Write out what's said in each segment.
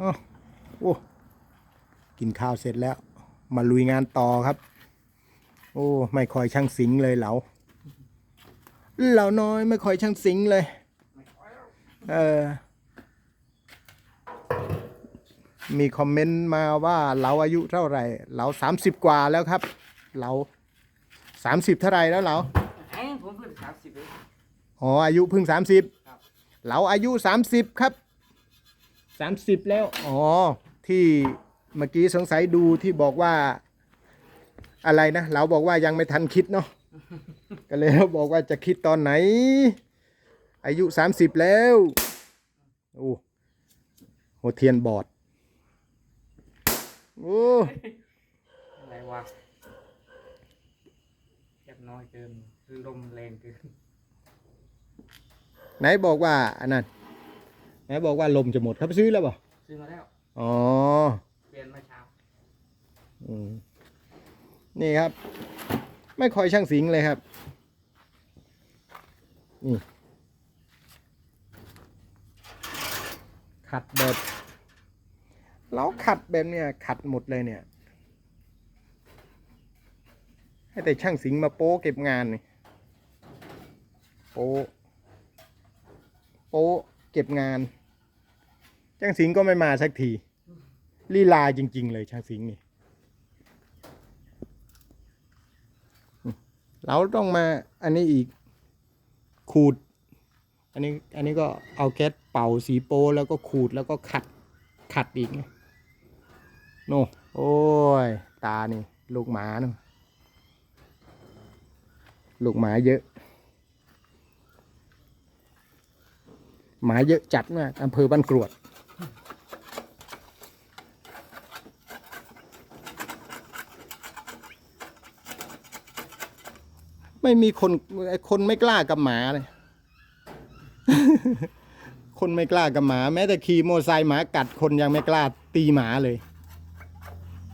อ้าวโอ้กินข้าวเสร็จแล้ว มาลุยงานต่อครับ โอ้ ไม่ค่อยช่างสิงเลยเหลาเหลาน้อยไม่ค่อยช่างสิงเลย เออ มีคอมเมนต์มาว่าเราอายุเท่าไหร่เราสามสิบกว่าแล้วครับ เราสามสิบเท่าไหร่แล้วเราไอ้ผมเพิ่งสามสิบเองอ๋ออายุเพิ่งสามสิบครับเราอายุสามสิบครับ สามสิบแล้ว อ๋อ ที่เมื่อกี้สงสัยดูที่บอกว่า อะไรนะ เราบอกว่ายังไม่ทันคิดเนาะ ก็เลยบอกว่าจะคิดตอนไหน อายุสามสิบแล้ว โอ้โหเทียนบอด โอ้อะไรวะแคบน้อยเกินลมแรงเกิน ไหนบอกว่าอันนั้น ไหนบอกว่าลมจะหมดครับซื้อแล้วเปล่าซื้อมาแล้ว อ๋อ เปลี่ยนเมื่อเช้าอืมนี่ครับ ไม่คอยช่างสิงเลยครับ นี่ ขัดแบบเราขัดแบบเนี้ยขัดหมดเลยเนี่ย ให้แต่ช่างสิงมาโป๊เก็บงานนี่โป๊โป๊เก็บงาน ช่างสิงก็ไม่มาสักทีลีลาจริง ๆ เลยช่างสิงนี่เราต้องมาอันนี้อีกขูด อันนี้อันนี้ก็เอาแก๊สเป่าสีโปแล้วก็ขูดแล้วก็ขัดขัดอีกโน่โอ้ย ตานี่ ลูกหมาเนาะลูกหมาเยอะ หมาเยอะจัดมากอำเภอบ้านกรวด ไม่มีคนไอคนไม่กล้ากับหมาเลย คนไม่กล้ากับหมา แม้แต่ขี่มอเตอร์ไซค์หมากัดคนยังไม่กล้าตีหมาเลย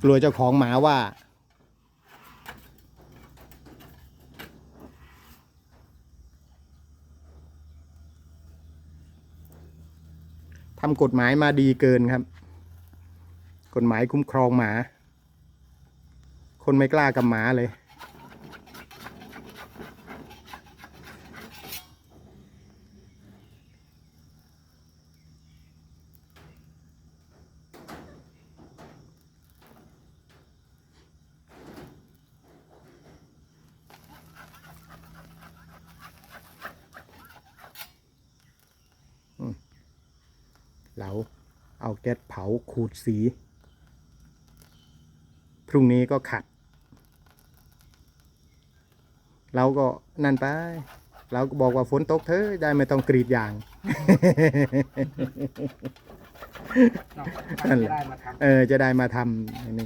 กลัวเจ้าของหมาว่า ทำกฎหมายมาดีเกินครับ กฎหมายคุ้มครองหมา คนไม่กล้ากับหมาเลย เราเอาแก๊สเผาขูดสี พรุ่งนี้ก็ขัด เราก็นั่นไป เราก็บอกว่าฝนตกเธอะได้ไม่ต้องกรีดยางเนาะนั่นจะแหละได้มาทเออจะได้มาทำอัน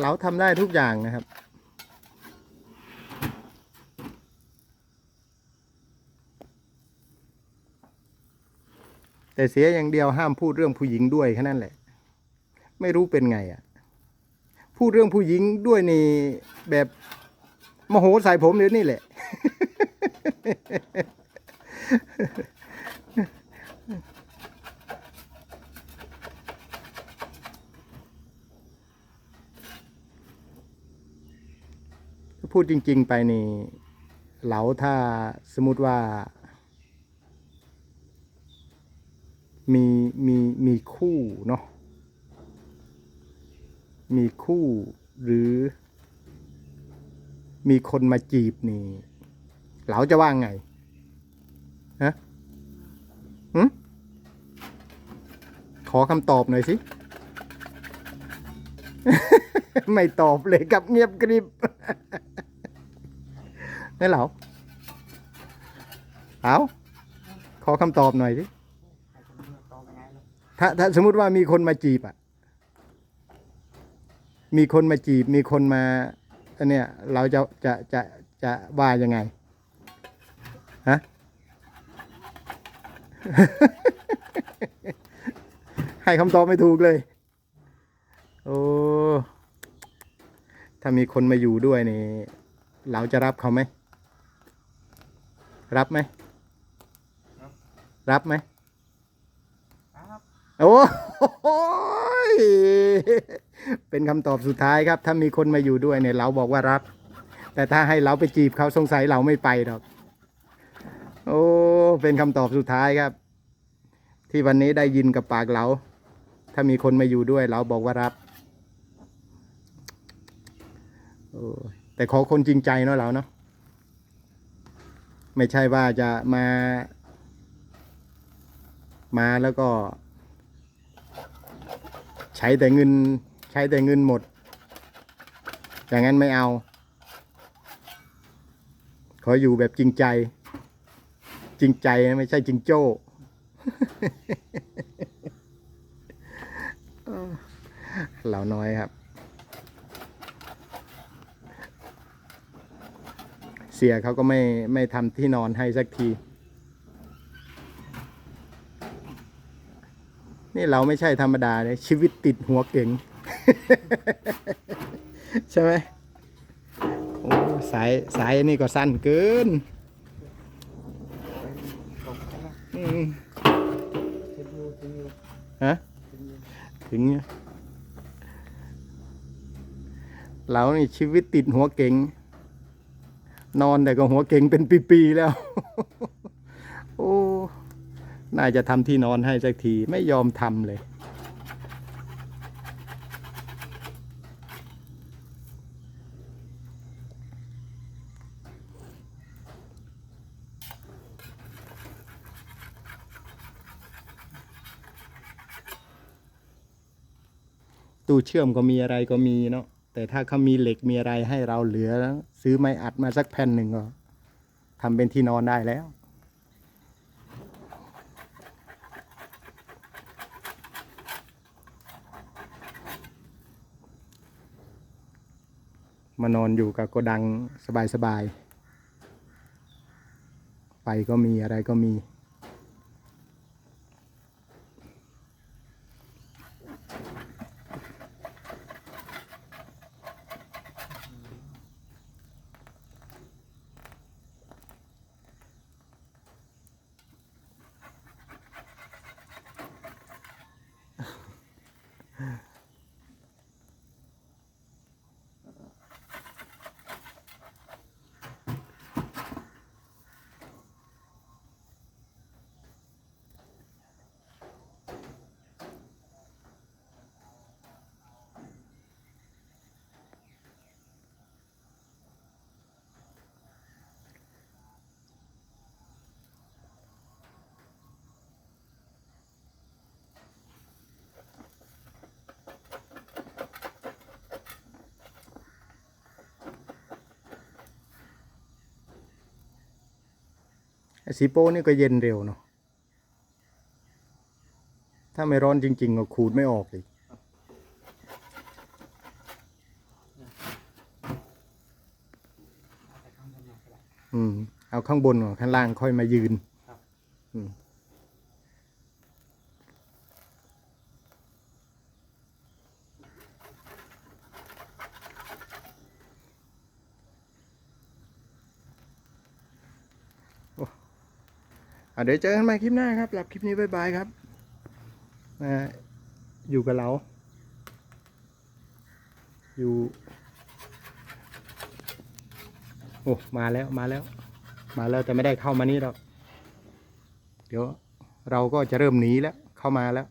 เราทำได้ทุกอย่างนะครับ แต่เสียอย่างเดียวห้ามพูดเรื่องผู้หญิงด้วยแค่นั้นแหละ ไม่รู้เป็นไงอะ พูดเรื่องผู้หญิงด้วยนี่แบบโมโหใส่ผมเดี๋ยวนี้แหละ พูดจริง ๆ ไปนี่เหลาถ้าสมมติว่า มีมีมีคู่เนาะมีคู่หรือ มีคนมาจีบนี่เราจะว่าไงฮะหึขอคำตอบหน่อยสิ ไม่ตอบเลยกับเงียบกริบ นี่เหรอเอาขอคำตอบหน่อยสิถ้าถ้าสมมุติว่ามีคนมาจีบอะ มีคนมาจีบ มีคนมาอันเนี้ยเราจะจะจะจะว่ายังไงฮะให้คำตอบไม่ถูกเลย โอ้ ถ้ามีคนมาอยู่ด้วยนี่ เราจะรับเขาไหม รับไหม รับไหมครับโอ้โหยเป็นคำตอบสุดท้ายครับ ถ้ามีคนมาอยู่ด้วยเนี่ยเราบอกว่ารับ แต่ถ้าให้เราไปจีบเขาสงสัยเราไม่ไปหรอก โอ้ เป็นคำตอบสุดท้ายครับ ที่วันนี้ได้ยินกับปากเรา ถ้ามีคนมาอยู่ด้วยเราบอกว่ารับโอ้แต่ขอคนจริงใจเนาะเราเนาะ ไม่ใช่ว่าจะมา มาแล้วก็ ใช้แต่เงิน ใช้แต่เงินหมด อย่างนั้นไม่เอา ขออยู่แบบจริงใจ จริงใจนะไม่ใช่จริงโจ้ เหล่าน้อยครับ เสียเขาก็ไม่ไม่ทำที่นอนให้สักที นี่เราไม่ใช่ธรรมดาเลยชีวิตติดหัวเก่ง ใช่ไหมโอ้สายสายนี่ก็สั้นเกินตกใช่ไหมอืมถึงอยู่ถึงอยู่ฮะถึงเนี่ยเรานี่ชีวิตติดหัวเก่ง นอนแต่ก็หัวเก่งเป็นปีๆแล้ว โอ้ น่าจะทำที่นอนให้สักทีไม่ยอมทำเลย ตู้เชื่อมก็มีอะไรก็มีเนาะแต่ถ้าเขามีเหล็กมีอะไรให้เราเหลือ ซื้อไม้อัดมาสักแผ่นหนึ่งก็ทำเป็นที่นอนได้แล้ว มานอนอยู่กับโกดังสบายๆไฟก็มีอะไรก็มี สีโป้นี่ก็เย็นเร็วเนาะถ้าไม่ร้อนจริง ๆ ก็ขูดไม่ออกอีกเอาไปข้างบนหน่อยก็ได้อืม เอาข้างบนก่อนข้างล่างค่อยมายืนครับอืม เดี๋ยวเจอกันใหม่คลิปหน้าครับหลับคลิปนี้บายบายครับนะอยู่กับเรา อยู่ โอ้ มาแล้วมาแล้ว มาแล้วแต่ไม่ได้เข้ามานี่หรอก เดี๋ยวเราก็จะเริ่มหนีแล้ว เข้ามาแล้ว